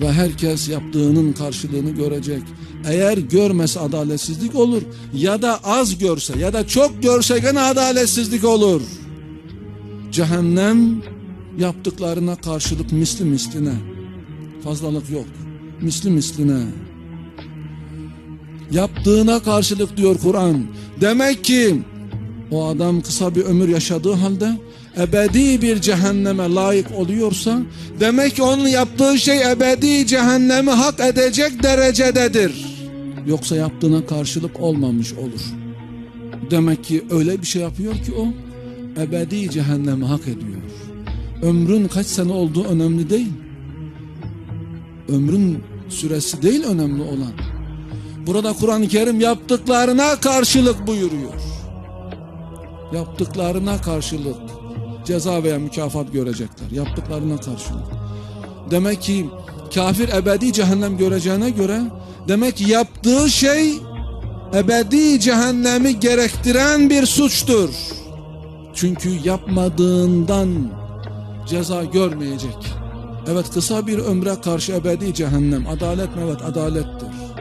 Ve herkes yaptığının karşılığını görecek. Eğer görmese adaletsizlik olur. Ya da az görse ya da çok görse gene adaletsizlik olur. Cehennem yaptıklarına karşılık misli misline. Fazlalık yok. Misli misline. Yaptığına karşılık diyor Kur'an. Demek ki o adam kısa bir ömür yaşadığı halde ebedi bir cehenneme layık oluyorsa demek ki onun yaptığı şey ebedi cehennemi hak edecek derecededir. Yoksa yaptığına karşılık olmamış olur. Demek ki öyle bir şey yapıyor ki o ebedi cehennemi hak ediyor. Ömrün kaç sene olduğu önemli değil. Ömrün süresi değil önemli olan. Burada Kur'an-ı Kerim yaptıklarına karşılık buyuruyor. Yaptıklarına karşılık ceza veya mükafat görecekler. Yaptıklarına karşılık. Demek ki kafir ebedi cehennem göreceğine göre demek ki yaptığı şey ebedi cehennemi gerektiren bir suçtur. Çünkü yapmadığından ceza görmeyecek. Evet kısa bir ömre karşı ebedi cehennem. Adalet mi? Evet adalettir.